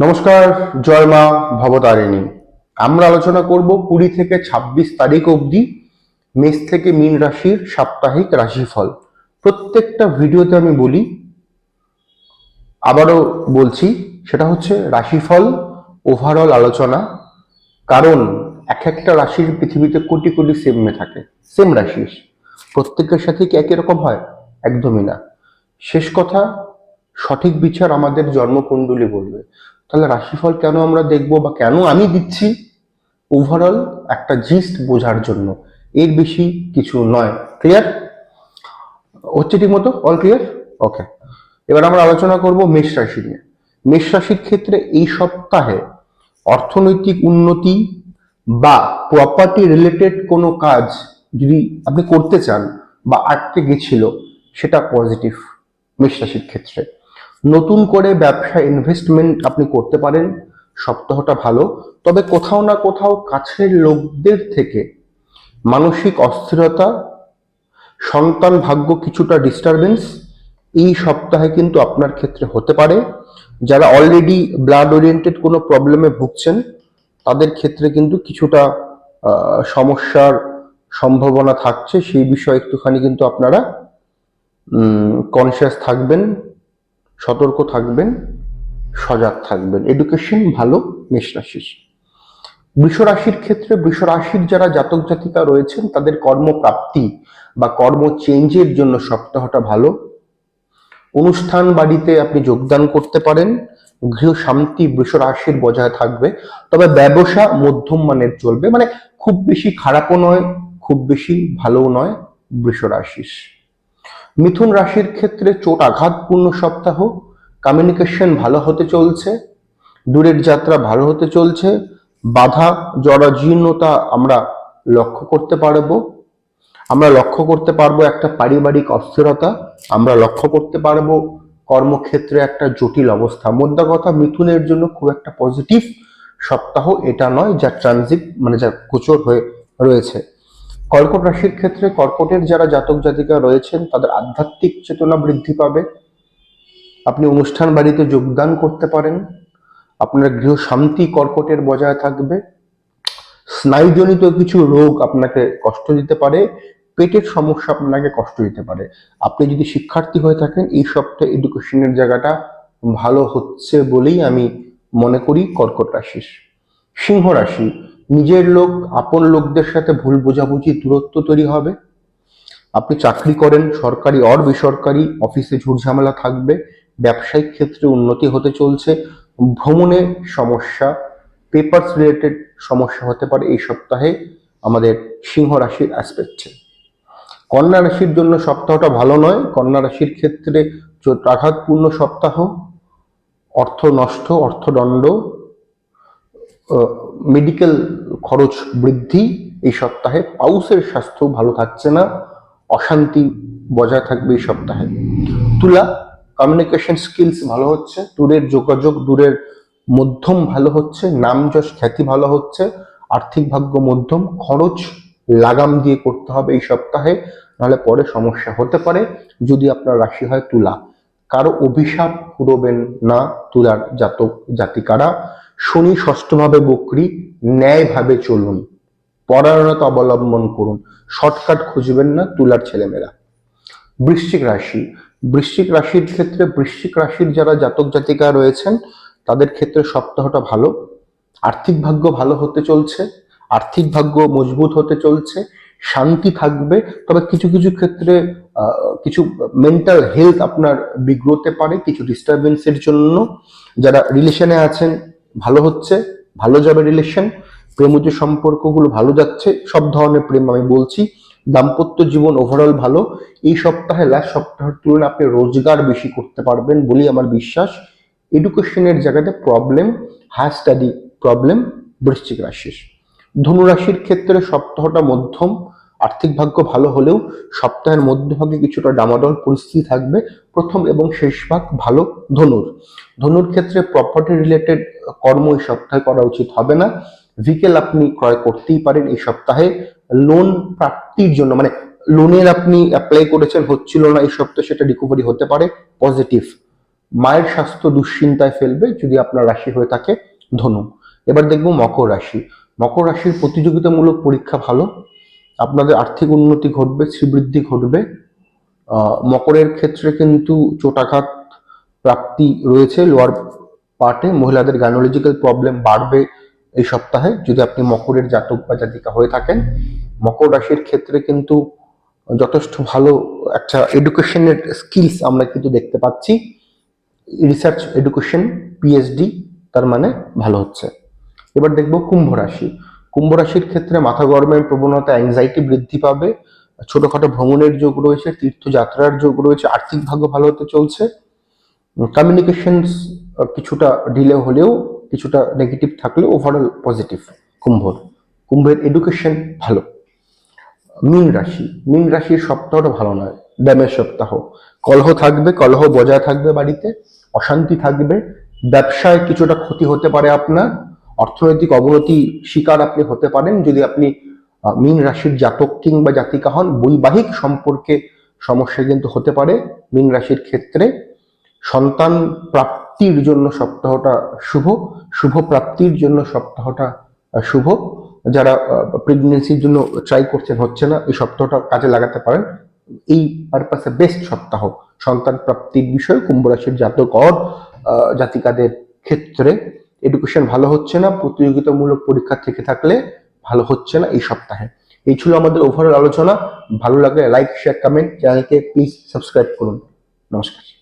নমস্কার জয় মা ভবতারিণী। আমরা আলোচনা করব কুড়ি থেকে ২৬ তারিখ অবধি মেষ থেকে মীন রাশির সাপ্তাহিক রাশিফল। প্রত্যেকটা ভিডিওতে আমি বলি, আবারও বলছি, সেটা হচ্ছে রাশিফল ওভারঅল আলোচনা। কারণ এক একটা রাশির পৃথিবীতে কোটি কোটি সেমে থাকে, সেম রাশির প্রত্যেকের সাথে কি একই রকম হয়? একদমই না। শেষ কথা, সঠিক বিচার আমাদের জন্মকুণ্ডলী বলবে। তাহলে রাশিফল কেন আমরা দেখব বা কেন আমি দিচ্ছি? ওভারঅল একটা জিস্ট বোঝার জন্য। এর বেশি কিছু নয়। ক্লিয়ার হচ্ছে ঠিক মতো? অল ক্লিয়ার ওকে এবার আমরা আলোচনা করব মেষ রাশি নিয়ে। মেষ রাশির ক্ষেত্রে এই সপ্তাহে অর্থনৈতিক উন্নতি বা প্রপার্টি রিলেটেড কোনো কাজ যদি আপনি করতে চান বা আটকে গেছিল, সেটা পজিটিভ মেষ রাশির ক্ষেত্রে। নতুন করে ব্যবসা ইনভেস্টমেন্ট আপনি করতে পারেন, সপ্তাহটা ভালো। তবে কোথাও না কোথাও কাছের লোকদের থেকে মানসিক অস্থিরতা, সন্তান ভাগ্য কিছুটা ডিস্টারবেন্স এই সপ্তাহে কিন্তু আপনার ক্ষেত্রে হতে পারে। যারা অলরেডি ব্লাড ওরিয়েন্টেড কোনো প্রবলেমে ভুগছেন, তাদের ক্ষেত্রে কিন্তু কিছুটা সমস্যার সম্ভাবনা থাকছে। সেই বিষয়ে একটুখানি কিন্তু আপনারা কনসিয়াস থাকবেন। সতর্ক থাকবেন, সজাগ থাকবেন। এডুকেশন ভালো মেষ রাশির বৃষ রাশির ক্ষেত্রে বৃষ রাশির যারা জাতক জাতিকা রয়েছেন, তাদের কর্মপ্রাপ্তি বা কর্ম চেঞ্জের জন্য সপ্তাহটা ভালো। অনুষ্ঠান বাড়িতে আপনি যোগদান করতে পারেন, গৃহ শান্তি বৃষ রাশির বজায় থাকবে। তবে ব্যবসা মধ্যম মানের চলবে মানে খুব বেশি খারাপও নয়, খুব বেশি ভালোও নয় বৃষ রাশির মিথুন রাশির ক্ষেত্রে চোট আঘাতপূর্ণ সপ্তাহ কমিউনিকেশন ভালো হতে চলছে, দূরের যাত্রা ভালো হতে চলছে, বাধা, জরাজীর্ণতা আমরা লক্ষ্য করতে পারব। আমরা লক্ষ্য করতে পারব একটা পারিবারিক অস্থিরতা, আমরা লক্ষ্য করতে পারব কর্মক্ষেত্রে একটা জটিল অবস্থা। মোদ্দা কথা, মিথুনের জন্য খুব একটা পজিটিভ সপ্তাহ এটা নয়, যা ট্রানজিট মানে যা গোচর হয়ে রয়েছে। কর্কট রাশির ক্ষেত্রে কর্কটের যারা জাতক জাতিকা রয়েছেন, তাদের আধ্যাত্মিক চেতনা বৃদ্ধি পাবে। আপনি অনুষ্ঠান বাড়িতে যোগদান করতে পারেন। আপনার গৃহ শান্তি কর্কটের বজায় থাকবে। স্নায়ুজনিত কিছু রোগ আপনাকে কষ্ট দিতে পারে। পেটের সমস্যা আপনাকে কষ্ট দিতে পারে। আপনি যদি শিক্ষার্থী হয়ে থাকেন, এই সপ্তাহে এডুকেশনের জায়গাটা ভালো হচ্ছে বলেই আমি মনে করি কর্কট রাশির। সিংহ রাশি নিজের লোক, আপন লোকদের সাথে ভুল বোঝাবুঝি, দূরত্ব তৈরি হবে। আপনি চাকরি করেন, সরকারি অর বেসরকারি অফিসে ঝুটঝামেলা থাকবে, ব্যবসায়িক ক্ষেত্রে উন্নতি হতে চলছে, ভ্রমণে সমস্যা পেপারস রিলেটেড সমস্যা হতে পারে, এই সপ্তাহে আমাদের সিংহ রাশির অ্যাসপেক্টে কন্যা রাশির জন্য সপ্তাহটা ভালো নয়, কন্যা রাশির ক্ষেত্রে আঘাতপূর্ণ সপ্তাহ, অর্থ নষ্ট, অর্থদণ্ড মেডিকেল খরচ বৃদ্ধি এই সপ্তাহে। পাউসের স্বাস্থ্য ভালো থাকছে না, অশান্তি বজায় থাকবে এই সপ্তাহে। তুলা কমিউনিকেশন স্কিলস ভালো হচ্ছে, দূরের যোগাযোগ, দূরের মধ্যম ভালো হচ্ছে নাম যশ খ্যাতি ভালো হচ্ছে, আর্থিক ভাগ্য মধ্যম, খরচ লাগাম দিয়ে করতে হবে এই সপ্তাহে, নাহলে পরে সমস্যা হতে পারে। যদি আপনার রাশি হয় তুলা, কারও অভিশাপ কুড়োবেন না তুলার জাতক, জাতিকারা। শনি ষষ্ঠভাবে বকরি, ন্যায়ভাবে চলুন। পরায়ণতা অবলম্বন করুন। শর্টকাট খুঁজবেন না তুলার ছেলেমেয়েরা। বৃশ্চিক রাশি। বৃশ্চিক রাশির ক্ষেত্রে বৃশ্চিক রাশির যারা জাতক জাতিকা রয়েছেন, তাদের ক্ষেত্রে সপ্তাহটা ভালো। আর্থিক ভাগ্য ভালো হতে চলছে। আর্থিক ভাগ্য মজবুত হতে চলছে। শান্তি থাকবে। তবে কিছু কিছু ক্ষেত্রে কিছু মেন্টাল হেলথ আপনার বিগ্রতে পারে, কিছু ডিস্টারবেন্সের জন্য। যারা রিলেশনে আছেন ভালো হচ্ছে, ভালো যাবে রিলেশন প্রেমজ সম্পর্কগুলো ভালো যাচ্ছে, সব ধরনের প্রেম আমি বলছি, দাম্পত্য জীবন ওভারঅল ভালো, এই সপ্তাহে লাস্ট সপ্তাহের তুলনায় আপনি রোজগার বেশি করতে পারবেন বলি আমার বিশ্বাস। এডুকেশনের জায়গাতে প্রবলেম হায়ার স্টাডি প্রবলেম বৃশ্চিক রাশির। ধনুরাশির ক্ষেত্রে সপ্তাহটা মধ্যম আর্থিক ভাগ্য ভালো হলেও সপ্তাহের মধ্যভাগে কিছুটা ডামাডল পরিস্থিতি থাকবে। প্রথম এবং শেষ ভাগ ভালো ধনুর। ধনুর ক্ষেত্রে প্রপার্টি রিলেটেড কর্ম এই সপ্তাহে করা উচিত হবে না। ভিকেল আপনি ক্রয় করতেই পারেন এই সপ্তাহে। লোন প্রাপ্তির জন্য মানে লোনের আপনি অ্যাপ্লাই করেছেন, হচ্ছিল না এই সপ্তাহে, সেটা রিকভারি হতে পারে। পজিটিভ মায়ের স্বাস্থ্য দুশ্চিন্তায় ফেলবে যদি আপনার রাশি হয়ে থাকে ধনু। এবার দেখব মকর রাশি। মকর রাশির প্রতিযোগিতামূলক পরীক্ষা ভালো। আপনাদের আর্থিক উন্নতি ঘটবে, শ্রীবৃদ্ধি ঘটবে। মকরের ক্ষেত্রে কিন্তু চোটাঘাত প্রাপ্তি রয়েছে লোয়ার পার্টে মহিলাদের গাইনোলজিক্যাল প্রবলেম বাড়বে এই সপ্তাহে যদি আপনি মকরের জাতক বা জাতিকা হয়ে থাকেন। মকর রাশির ক্ষেত্রে কিন্তু যথেষ্ট ভালো একটা এডুকেশনের স্কিলস আমরা কিন্তু দেখতে পাচ্ছি। রিসার্চ এডুকেশন পিএইচডি তার মানে ভালো হচ্ছে। এবার দেখব কুম্ভ রাশি। কুম্ভ রাশির ক্ষেত্রে মাথা গরমের প্রবণতা অ্যাংজাইটি বৃদ্ধি পাবে। ছোটখাটো ভ্রমণের যোগ রয়েছে, তীর্থযাত্রার যোগ রয়েছে, আর্থিক ভাগ্য ভালো হতে চলছে। কমিউনিকেশনস কিছুটা ডিলে হলেও কিছুটা নেগেটিভ থাকলেও ওভারঅল পজিটিভ কুম্ভর কুম্ভের এডুকেশন ভালো। মীন রাশি, মীন রাশির সপ্তাহটা ভালো নয় ড্যামেজ সপ্তাহ। কলহ থাকবে, কলহ বজায় থাকবে বাড়িতে, অশান্তি থাকবে, ব্যবসায় কিছুটা ক্ষতি হতে পারে আপনার। অর্থনৈতিক অবনতি শিকার আপনি হতে পারেন যদি আপনি মীন রাশির জাতক কিংবা জাতিকা হন। বৈবাহিক সম্পর্কে সমস্যা কিন্তু হতে পারে মীন রাশির ক্ষেত্রে। সন্তান প্রাপ্তির জন্য সপ্তাহটা শুভ শুভ প্রাপ্তির জন্য সপ্তাহটা শুভ। যারা প্রেগনেন্সির জন্য ট্রাই করছেন, হচ্ছে না, এই সপ্তাহটা কাজে লাগাতে পারেন। এই পারপাসে বেস্ট সপ্তাহ সন্তান প্রাপ্তির বিষয়ে। কুম্ভ রাশির জাতক জাতিকাদের ক্ষেত্রে। এডুকেশন ভালো হচ্ছে না, প্রতিযোগিতামূলক পরীক্ষা থেকে থাকলে ভালো হচ্ছে না এই সপ্তাহে। এই ছিল আমাদের ওভারঅল আলোচনা। ভালো লাগলে লাইক শেয়ার কমেন্ট চ্যানেলকে প্লিজ সাবস্ক্রাইব করুন। নমস্কার।